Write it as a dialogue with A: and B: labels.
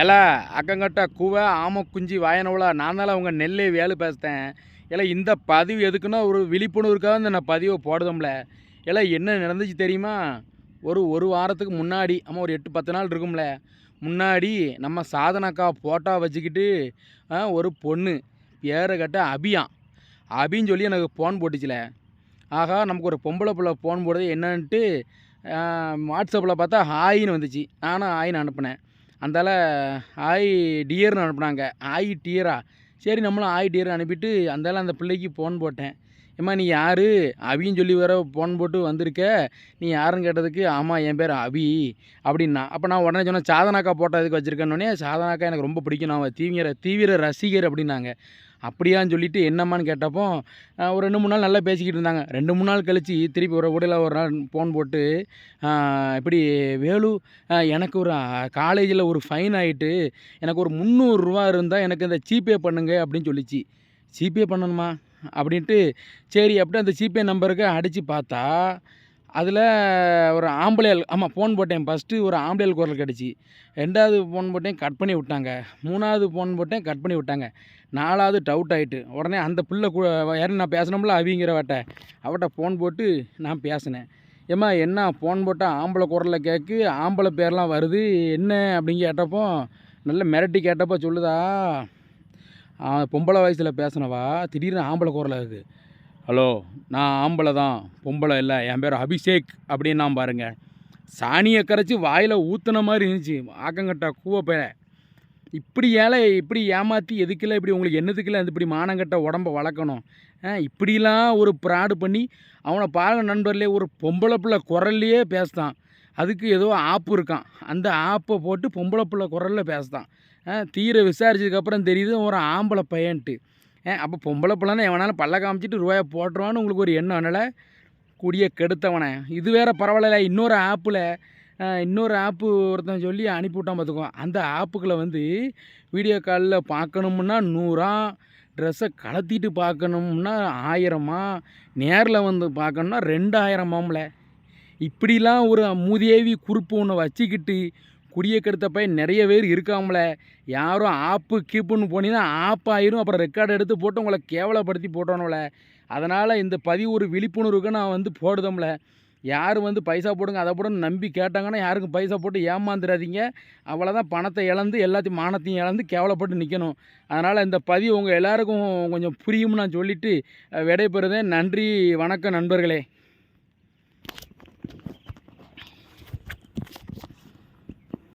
A: ஏலா அக்கங்கட்ட குவை ஆம குஞ்சு வாயனவுல நான் தான் அவங்க நெல்லே வேலை பேசுகிறேன் ஏல இந்த பதிவு எதுக்குன்னா ஒரு விழிப்புணர்வுக்காக இந்த நான் பதிவை போடுதோம்ல. ஏல என்ன நடந்துச்சு தெரியுமா? ஒரு ஒரு வாரத்துக்கு முன்னாடி ஆமாம் ஒரு எட்டு பத்து நாள் இருக்கும்ல. முன்னாடி நம்ம சாதனக்கா ஃபோட்டோ வச்சுக்கிட்டு ஒரு பொண்ணு பேரை கட்ட அபியான் அபின்னு சொல்லி எனக்கு ஃபோன் போட்டுச்சுல. ஆகா நமக்கு ஒரு பொம்பளை பிள்ளை ஃபோன் போடுறது என்னன்ட்டு வாட்ஸ்அப்பில் பார்த்தா ஹாயின்னு வந்துச்சு. நானும் ஹாயின்னு அனுப்புனேன். அந்தால ஆய் டியர்னு அனுப்புனாங்க. ஆய் டியரா சரி நம்மளும் ஆய் டியர் அனுப்பிட்டு அந்தால அந்த பிள்ளைக்கு ஃபோன் போட்டேன். ஏம்மா நீ யார்? அபின்னு சொல்லி வேற ஃபோன் போட்டு வந்திருக்க. நீ யாருன்னு கேட்டதுக்கு ஆமாம் என் பேர் அபி அப்படின்னா. அப்போ நான் உடனே சொன்னேன் சாதனாக்கா போட்டோ எதுக்கு வச்சுருக்கேன்னொடனே சாதனாக்கா எனக்கு ரொம்ப பிடிக்கும். நான் தீவிர தீவிர ரசிகர் அப்படின்னாங்க. அப்படியான்னு சொல்லிட்டு என்னம்மான்னு கேட்டப்போ ஒரு ரெண்டு மூணு நாள் நல்லா பேசிக்கிட்டு இருந்தாங்க. ரெண்டு மூணு நாள் கழித்து திருப்பி ஒரு உடையில் ஒரு நாள் ஃபோன் போட்டு இப்படி வேலு எனக்கு ஒரு காலேஜில் ஒரு ஃபைன் ஆகிட்டு எனக்கு ஒரு முந்நூறுரூவா இருந்தால் எனக்கு இந்த ஜிபே பண்ணுங்க அப்படின்னு சொல்லிச்சு. ஜிபே பண்ணணுமா? அப்படின்ட்டு சரி அப்படியே அந்த ஜிபே நம்பருக்கு அடித்து பார்த்தா அதில் ஒரு ஆம்பளையால் ஆமாம் ஃபோன் போட்டேன். ஃபஸ்ட்டு ஒரு ஆம்பளையால் குரல் கிடச்சி ரெண்டாவது ஃபோன் போட்டேன் கட் பண்ணி விட்டாங்க. மூணாவது ஃபோன் போட்டேன் கட் பண்ணி விட்டாங்க. நாலாவது டவுட் ஆகிட்டு உடனே அந்த பிள்ளை கூட யாரும் நான் பேசினோம்ல அவங்கிறவட்ட அவட்ட ஃபோன் போட்டு நான் பேசினேன். ஏம்மா என்ன ஃபோன் போட்டால் ஆம்பளை குரலில் கேட்கு ஆம்பளை பேர்லாம் வருது என்ன அப்படின்னு கேட்டப்போ நல்ல மிரட்டி கேட்டப்போ சொல்லுதா பொம்பளை வயசில் பேசினவா? திடீர்னு ஆம்பளை குரலாக இருக்குது ஹலோ நான் ஆம்பளை தான். பொம்பளை இல்லை. என் பேர் அபிஷேக். அப்படின்னாம் பாருங்கள் சாணியை கரைச்சி வாயில் ஊற்றுன மாதிரி இருந்துச்சு. ஆக்கங்கட்டா கூவ பேர. இப்படி ஏழை இப்படி ஏமாற்றி எதுக்கில்ல இப்படி உங்களுக்கு என்னதுக்கில்ல அது இப்படி மானங்கட்ட உடம்ப வளர்க்கணும்? இப்படிலாம் ஒரு ப்ராடு பண்ணி அவனை பாருங்க நண்பர்லேயே ஒரு பொம்பளை பிள்ளை குரல்லையே பேசுதான். அதுக்கு ஏதோ ஆப்பு இருக்கான். அந்த ஆப்பை போட்டு பொம்பளை பிள்ளை குரலில் பேசுதான். தீர விசாரிச்சதுக்கப்புறம் தெரியுது ஒரு ஆம்பளை பையன்ட்டு. அப்போ பொம்பளை பிள்ளைன்னு எவனாலும் பல்ல காமிச்சிட்டு ரூபாயை போட்டுருவான்னு உங்களுக்கு ஒரு எண்ணம் அதனால் குடிய கெடுத்தவனே. இது வேறு பரவாயில்ல இன்னொரு ஆப்பில் இன்னொரு ஆப்பு ஒருத்தன் சொல்லி அனுப்பிவிட்டான் பார்த்துக்கோ. அந்த ஆப்புக்களை வந்து வீடியோ காலில் பார்க்கணும்னா நூறா ட்ரெஸ்ஸை கலத்திட்டு பார்க்கணும்னா ஆயிரமா நேரில் வந்து பார்க்கணும்னா ரெண்டாயிரமாம்ல. இப்படிலாம் ஒரு மூதேவி குறிப்பு ஒன்று வச்சுக்கிட்டு குடியை கெடுத்த பையன் நிறைய பேர் இருக்காமல. யாரும் ஆப்பு கீப்புன்னு போனீங்கன்னா ஆப் ஆயிரும் அப்புறம் ரெக்கார்டு எடுத்து போட்டு உங்களை கேவலப்படுத்தி போட்டோம்ல அதனால் இந்த பதிவு ஒரு விழிப்புணர்வுக்கு நான் வந்து போடுதோம்ல. யார் வந்து பைசா போடுங்க அதை போட நம்பி கேட்டாங்கன்னா யாருக்கும் பைசா போட்டு ஏமாந்துடாதீங்க அவ்வளோதான் பணத்தை இழந்து எல்லாத்தையும் மானத்தையும் இழந்து கேவலப்பட்டு நிற்கணும் அதனால் இந்த பதிவு உங்கள் எல்லாருக்கும் கொஞ்சம் புரியும்னு நான் சொல்லிவிட்டு விடைபெறுதேன் நன்றி வணக்கம் நண்பர்களே.